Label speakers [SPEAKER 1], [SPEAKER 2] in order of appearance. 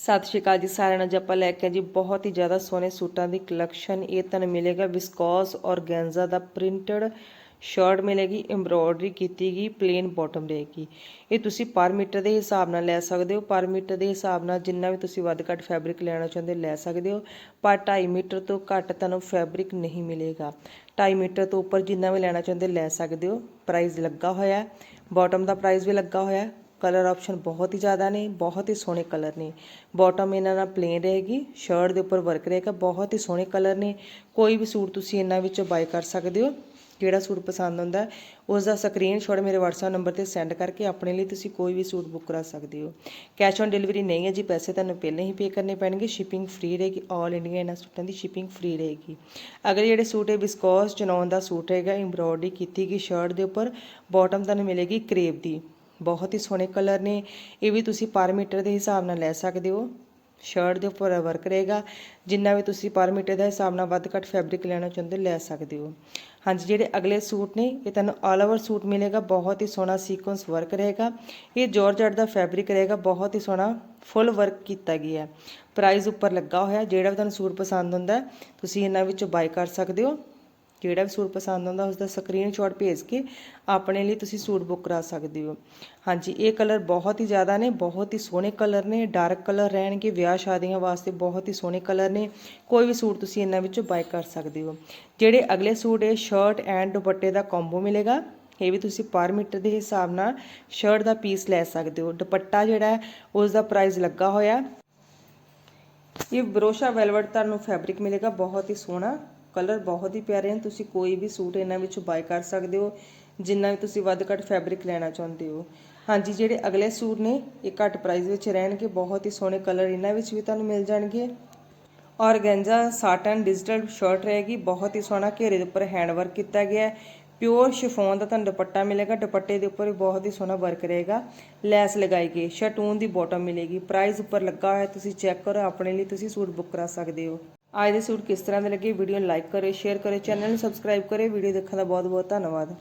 [SPEAKER 1] ਸਤਿ ਸ਼੍ਰੀ ਅਕਾਲ ਜੀ ਸਾਰਿਆਂ ਨੂੰ। ਅੱਜ ਆਪਾਂ ਲੈ ਕੇ ਜੀ ਬਹੁਤ ਹੀ ਜ਼ਿਆਦਾ ਸੋਹਣੇ ਸੂਟਾਂ ਦੀ ਕਲੈਕਸ਼ਨ। ਇਹ ਤੁਹਾਨੂੰ ਮਿਲੇਗਾ ਵਿਸਕੋਸ ਔਰਗੈਂਜ਼ਾ ਦਾ ਪ੍ਰਿੰਟਡ ਸ਼ਰਟ ਮਿਲੇਗੀ ਐਮਬ੍ਰੋਇਡਰੀ ਕੀਤੀ ਗਈ ਪਲੇਨ ਬਾਟਮ ਰਹੇਗੀ। ਇਹ ਤੁਸੀਂ ਪਰ ਮੀਟਰ ਦੇ ਹਿਸਾਬ ਨਾਲ ਲੈ ਸਕਦੇ ਹੋ। ਪਰ ਮੀਟਰ ਦੇ ਹਿਸਾਬ ਨਾਲ ਜਿੰਨਾ ਵੀ ਤੁਸੀਂ ਵੱਧ ਘੱਟ ਫੈਬਰਿਕ ਲੈਣਾ ਚਾਹੁੰਦੇ ਲੈ ਸਕਦੇ ਹੋ। ਪਰ 2.5 ਮੀਟਰ ਤੋਂ ਘੱਟ ਤੁਹਾਨੂੰ ਫੈਬਰਿਕ ਨਹੀਂ ਮਿਲੇਗਾ। 2.5 ਮੀਟਰ ਤੋਂ ਉੱਪਰ ਜਿੰਨਾ ਵੀ ਲੈਣਾ ਚਾਹੁੰਦੇ ਲੈ ਸਕਦੇ ਹੋ। ਪ੍ਰਾਈਸ ਲੱਗਾ ਹੋਇਆ ਬਾਟਮ ਦਾ ਪ੍ਰਾਈਸ ਵੀ ਲੱਗਾ ਹੋਇਆ ਕਲਰ ਆਪਸ਼ਨ ਬਹੁਤ ਹੀ ਜ਼ਿਆਦਾ ਨੇ, ਬਹੁਤ ਹੀ ਸੋਹਣੇ ਕਲਰ ਨੇ। ਬਾਟਮ ਇਹਨਾਂ ਨਾਲ ਪਲੇਨ ਰਹੇਗੀ ਸ਼ਰਟ ਦੇ ਉੱਪਰ ਵਰਕ ਰਹੇਗਾ, ਬਹੁਤ ਹੀ ਸੋਹਣੇ ਕਲਰ ਨੇ। ਕੋਈ ਵੀ ਸੂਟ ਤੁਸੀਂ ਇਹਨਾਂ ਵਿੱਚੋਂ ਬਾਈ ਕਰ ਸਕਦੇ ਹੋ। ਜਿਹੜਾ ਸੂਟ ਪਸੰਦ ਆਉਂਦਾ ਉਸ ਦਾ ਸਕਰੀਨਸ਼ਾਟ ਮੇਰੇ WhatsApp ਨੰਬਰ ਤੇ ਸੈਂਡ ਕਰਕੇ ਆਪਣੇ ਲਈ ਤੁਸੀਂ ਕੋਈ ਵੀ ਸੂਟ ਬੁੱਕ ਕਰਾ ਸਕਦੇ ਹੋ। ਕੈਸ਼ ਔਨ ਡਿਲੀਵਰੀ ਨਹੀਂ ਹੈ ਜੀ, ਪੈਸੇ ਤੁਹਾਨੂੰ ਪਹਿਲਾਂ ਹੀ ਪੇ ਕਰਨੇ ਪੈਣਗੇ ਸ਼ਿਪਿੰਗ ਫ੍ਰੀ ਰਹੇਗੀ ਆਲ ਇੰਡੀਆ ਇਹਨਾਂ ਸੂਟਾਂ ਦੀ ਸ਼ਿਪਿੰਗ ਫ੍ਰੀ ਰਹੇਗੀ। ਅਗਰ ਜਿਹੜੇ ਸੂਟ ਹੈ ਵਿਸਕੋਸ ਚਨੌਨ ਦਾ ਸੂਟ ਹੈਗਾ ਐਮਬ੍ਰੋਇਡਰੀ ਕੀਤੀ ਗਈ ਸ਼ਰਟ ਦੇ ਉੱਪਰ ਬਾਟਮ ਤੁਹਾਨੂੰ ਮਿਲੇਗੀ ਕਰੇਪ ਦੀ। ਬਹੁਤ ਹੀ ਸੋਹਣੇ ਕਲਰ ਨੇ। ਇਹ ਵੀ ਤੁਸੀਂ ਪਰ ਮੀਟਰ ਦੇ ਹਿਸਾਬ ਨਾਲ ਲੈ ਸਕਦੇ ਹੋ। ਸ਼ਰਟ ਦੇ ਉੱਪਰ ਵਰਕ ਰਹੇਗਾ। ਜਿੰਨਾ ਵੀ ਤੁਸੀਂ ਪਰ ਮੀਟਰ ਦੇ ਹਿਸਾਬ ਨਾਲ ਵੱਧ ਘੱਟ ਫੈਬਰਿਕ ਲੈਣਾ ਚਾਹੁੰਦੇ ਲੈ ਸਕਦੇ ਹੋ। ਹਾਂਜੀ, ਜਿਹੜੇ ਅਗਲੇ ਸੂਟ ਨੇ, ਇਹ ਤੁਹਾਨੂੰ ਆਲ ਓਵਰ ਸੂਟ ਮਿਲੇਗਾ। ਬਹੁਤ ਹੀ ਸੋਹਣਾ ਸੀਕੁਐਂਸ ਵਰਕ ਰਹੇਗਾ। ਇਹ ਜਾਰਜਟ ਦਾ ਫੈਬਰਿਕ ਰਹੇਗਾ। ਬਹੁਤ ਹੀ ਸੋਹਣਾ ਫੁੱਲ ਵਰਕ ਕੀਤਾ ਗਿਆ। ਹੈ ਪ੍ਰਾਈਸ ਉੱਪਰ ਲੱਗਾ ਹੋਇਆ। ਜਿਹੜਾ ਵੀ ਤੁਹਾਨੂੰ ਸੂਟ ਪਸੰਦ ਹੁੰਦਾ, ਤੁਸੀਂ ਇਹਨਾਂ ਵਿੱਚੋਂ ਬਾਈ ਕਰ ਸਕਦੇ ਹੋ। ਜਿਹੜਾ ਵੀ ਸੂਟ ਪਸੰਦ ਆਉਂਦਾ ਉਸ ਦਾ ਸਕਰੀਨਸ਼ਾਟ ਭੇਜ ਕੇ ਆਪਣੇ ਲਈ ਤੁਸੀਂ ਸੂਟ ਬੁੱਕ ਕਰਾ ਸਕਦੇ ਹੋ। ਹਾਂਜੀ, ਇਹ ਕਲਰ ਬਹੁਤ ਹੀ ਜ਼ਿਆਦਾ ਨੇ, ਬਹੁਤ ਹੀ ਸੋਹਣੇ ਕਲਰ ਨੇ ਡਾਰਕ ਕਲਰ ਰਹਿਣਗੇ, ਵਿਆਹ ਸ਼ਾਦੀਆਂ ਵਾਸਤੇ ਬਹੁਤ ਹੀ ਸੋਹਣੇ ਕਲਰ ਨੇ, ਕੋਈ ਵੀ ਸੂਟ ਤੁਸੀਂ ਇਹਨਾਂ ਵਿੱਚੋਂ ਬਾਈ ਕਰ ਸਕਦੇ ਹੋ। ਜਿਹੜੇ ਅਗਲੇ ਸੂਟ ਇਹ ਸ਼ਰਟ ਐਂਡ ਦੁਪੱਟੇ ਦਾ ਕੰਬੋ ਮਿਲੇਗਾ, ਇਹ ਵੀ ਤੁਸੀਂ ਪਰ ਮੀਟਰ ਦੇ ਹਿਸਾਬ ਨਾਲ ਸ਼ਰਟ ਦਾ ਪੀਸ ਲੈ ਸਕਦੇ ਹੋ। ਦੁਪੱਟਾ ਜਿਹੜਾ ਹੈ ਉਸ ਦਾ ਪ੍ਰਾਈਸ ਲੱਗਾ ਹੋਇਆ। ਇਹ ਬਰੋਸ਼ਾ ਵੈਲਵਟ ਤੁਹਾਨੂੰ ਫੈਬਰਿਕ ਮਿਲੇਗਾ, ਬਹੁਤ ਹੀ ਸੋਹਣਾ। ਕਲਰ ਬਹੁਤ ਹੀ ਪਿਆਰੇ ਹਨ। ਤੁਸੀਂ ਕੋਈ ਵੀ ਸੂਟ ਇਹਨਾਂ ਵਿੱਚੋਂ ਬਾਈ ਕਰ ਸਕਦੇ ਹੋ, ਜਿੰਨਾ ਵੀ ਤੁਸੀਂ ਵੱਧ ਘੱਟ ਫੈਬਰਿਕ ਲੈਣਾ ਚਾਹੁੰਦੇ ਹੋ। ਹਾਂਜੀ, ਜਿਹੜੇ ਅਗਲੇ ਸੂਟ ਨੇ, ਇਹ ਘੱਟ ਪ੍ਰਾਈਸ ਵਿੱਚ ਰਹਿਣਗੇ। ਬਹੁਤ ਹੀ ਸੋਹਣੇ ਕਲਰ ਇਹਨਾਂ ਵਿੱਚ ਵੀ ਤੁਹਾਨੂੰ ਮਿਲ ਜਾਣਗੇ। ਔਰਗੈਂਜ਼ਾ ਸਾਟਨ ਡਿਜੀਟਲ ਸ਼ਰਟ ਰਹੇਗੀ। ਬਹੁਤ ਹੀ ਸੋਹਣਾ ਘੇਰੇ ਦੇ ਉੱਪਰ ਹੈਂਡ ਵਰਕ ਕੀਤਾ ਗਿਆ ਹੈ। ਪਿਓਰ ਸ਼ਿਫੋਨ ਦਾ ਤੁਹਾਨੂੰ ਦੁਪੱਟਾ ਮਿਲੇਗਾ। ਦੁਪੱਟੇ ਦੇ ਉੱਪਰ ਬਹੁਤ ਹੀ ਸੋਹਣਾ ਵਰਕ ਰਹੇਗਾ। ਲੈਸ ਲਗਾਈ ਗਈ, ਸ਼ਟੂਨ ਦੀ ਬਾਟਮ ਮਿਲੇਗੀ। ਪ੍ਰਾਈਸ ਉੱਪਰ ਲੱਗਾ ਹੋਇਆ, ਤੁਸੀਂ ਚੈੱਕ ਕਰੋ। ਆਪਣੇ ਲਈ ਤੁਸੀਂ ਸੂਟ ਬੁੱਕ ਕਰਾ ਸਕਦੇ ਹੋ। ਅੱਜ ਦੇ ਸੂਟ ਕਿਸ ਤਰ੍ਹਾਂ ਦੇ ਲੱਗੇ? ਵੀਡੀਓ ਨੂੰ ਲਾਈਕ ਕਰਿਓ ਸ਼ੇਅਰ ਕਰਿਓ ਚੈਨਲ ਨੂੰ ਸਬਸਕ੍ਰਾਈਬ ਕਰਿਓ, ਵੀਡੀਓ ਦੇਖਣ ਦਾ ਬਹੁਤ ਬਹੁਤ ਧੰਨਵਾਦ।